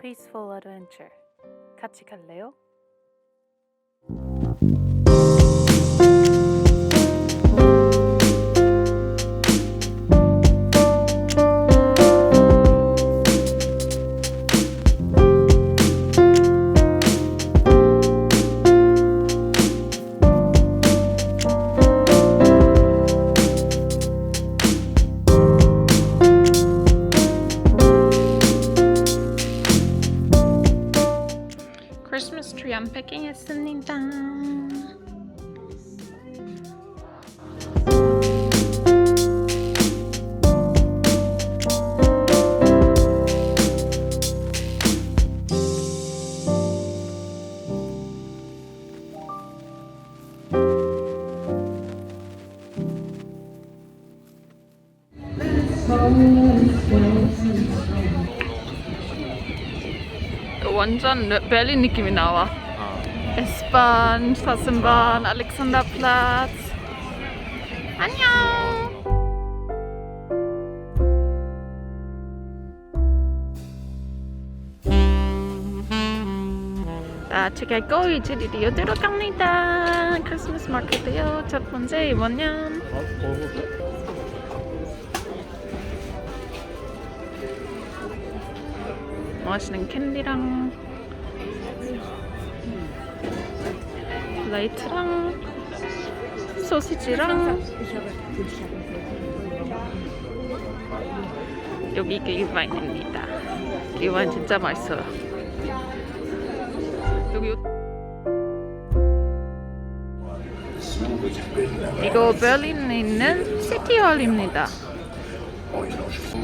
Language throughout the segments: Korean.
Peaceful Adventure. 같이 갈래요? 완전 베를린 느낌이 나와. 사슴반, 알렉산더 플라츠. 안녕. 자, 제가 꼬이즈리로 들어갑니다. 크리스마스 마켓이요. 첫 번째 맛있는 캔디랑 라이트랑 소시지랑 여기 길바인입니다. 길바인 진짜 맛있어요. 여기 요- 이거 베를린에 있는 시티홀입니다.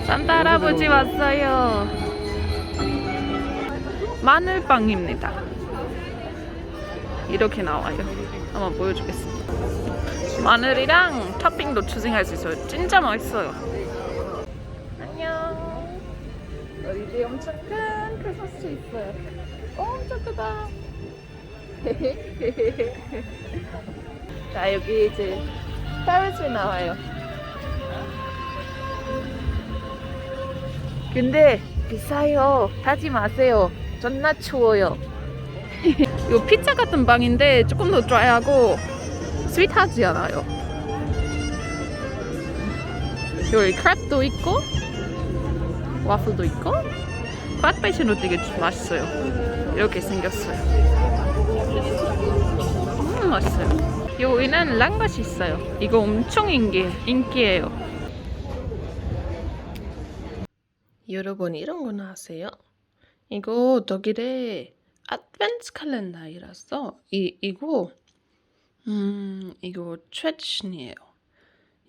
산타 할아버지 왔어요. 마늘빵입니다. 이렇게 나와요. 한번 보여주겠습니다. 마늘이랑 토핑도 추진할 수 있어요. 진짜 맛있어요. 안녕. 집에 엄청 큰 크리스마스 있어요. 엄청 크다. 자 여기 이제 페리스 나와요. 근데 비싸요. 타지 마세요. 존나 추워요. 이거 피자 같은 빵인데 조금 더 드라이하고 스윗하지 않아요. 여기 크랩도 있고 와플도 있고 팟베이션도 되게 맛있어요. 이렇게 생겼어요. 음 맛있어요. 여기는 랑가시 있어요. 이거 엄청 인기 인기예요. 여러분 이런 거나 아세요? 이거 독일의 아드벤트 칼렌더이라서 이 이거 음 이거 트레디션이에요.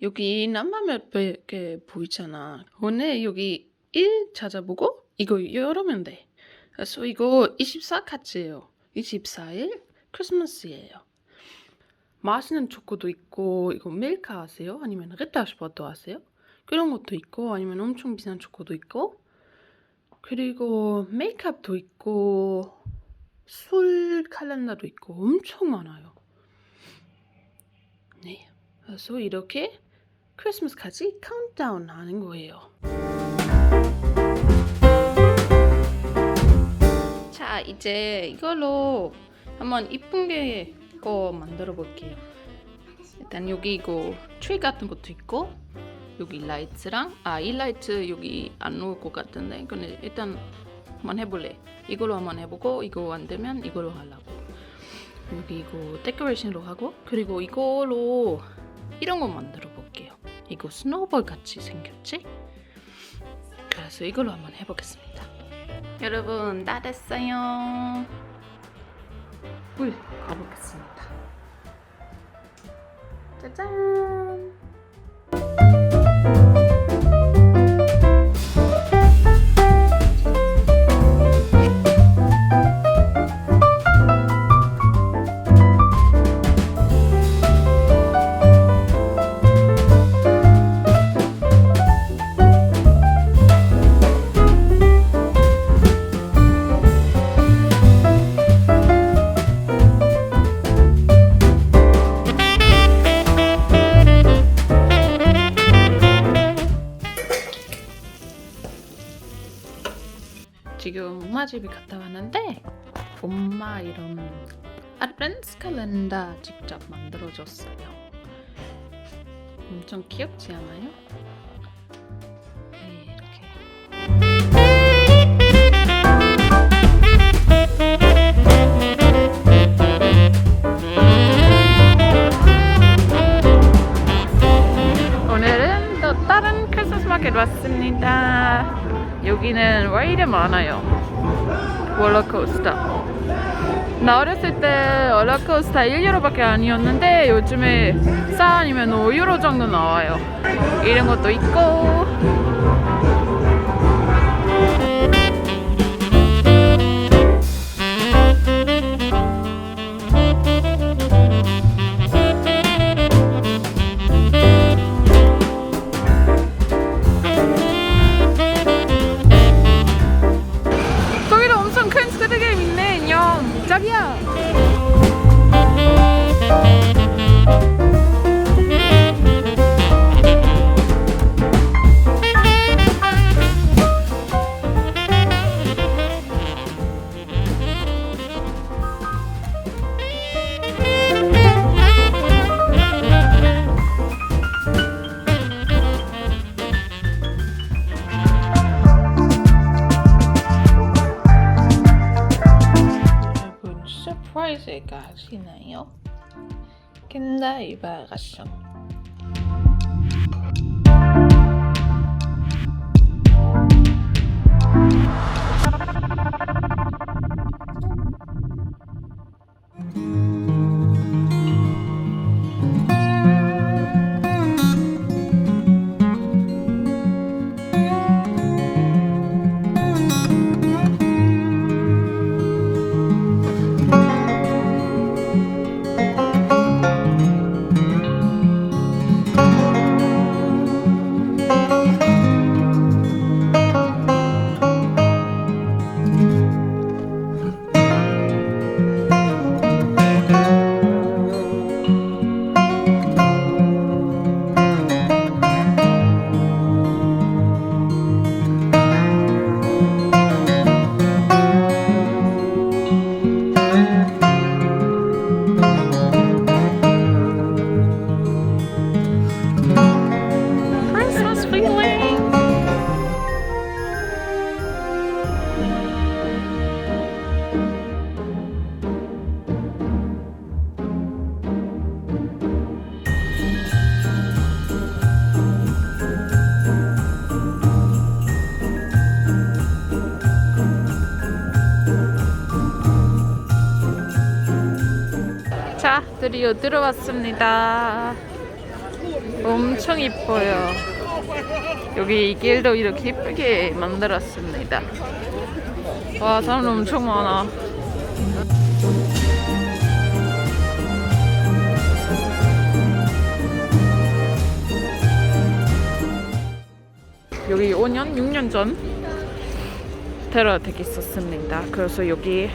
여기 이렇게 보이잖아. 오늘 여기 1 찾아보고 이거 열으면 돼. 그래서 이거 24 같이예요. 24일 크리스마스예요. 맛있는 초코도 있고 이거 밀카 아세요? 아니면 리타슈버도 아세요? 그런 것도 있고 아니면 엄청 비싼 초코도 있고 그리고 메이크업도 있고 술 칼렌더도 있고 엄청 많아요. 네, 그래서 이렇게 크리스마스까지 카운트다운 하는 거예요. 자, 이제 이걸로 한번 이쁜 게 거 만들어 볼게요. 일단 여기 이거 트리 같은 것도 있고 여기 라이트랑 아 이 라이트 여기 안 놓을 것 같은데? 근데 일단 한번 해볼래? 이걸로 한번 해보고 이거 안 되면 이걸로 하려고. 여기 이거 데코레이션으로 하고 그리고 이걸로 이런 거 만들어 볼게요. 이거 스노우볼 같이 생겼지? 그래서 이걸로 한번 해보겠습니다. 여러분 다 됐어요. 불 가보겠습니다. 짜잔 집에 갔다 왔는데 엄마 이런 아드벤트 칼렌더 직접 만들어줬어요. 엄청 귀엽지 않아요? 네, 왔습니다. 여기는 왜 이래 많아요? 롤러코스터. 나 어렸을 때 롤러코스터 1유로밖에 아니었는데 요즘에 싸니면 5유로 정도 나와요. 이런 것도 있고. 서프라이즈가 하시나요? 캔다이 바가션 자, 드디어 들어왔습니다. 엄청 이뻐요. 여기 이 길도 이렇게 이쁘게 만들었습니다. 와, 사람 엄청 많아. 여기 5년, 6년 전 테러 되게 있었습니다. 그래서 여기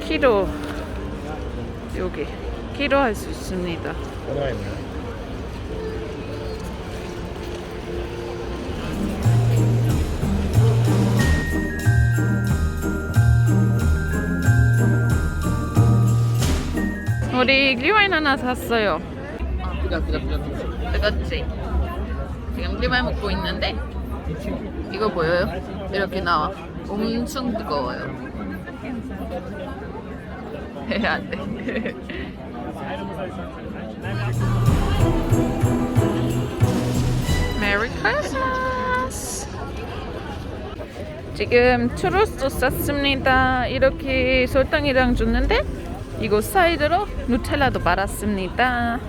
키로 여기 키로 할 수 있습니다. 우리 리와인 하나 샀어요. 뜨겁지? 지금 리와인 먹고 있는데 이거 보여요? 이렇게 나와. 엄청 뜨거워요. 안 돼. 메리 크리스마스! 지금 추로스 쌌습니다. 이렇게 설탕이랑 줬는데 이거 사이드로 누텔라도 말았습니다.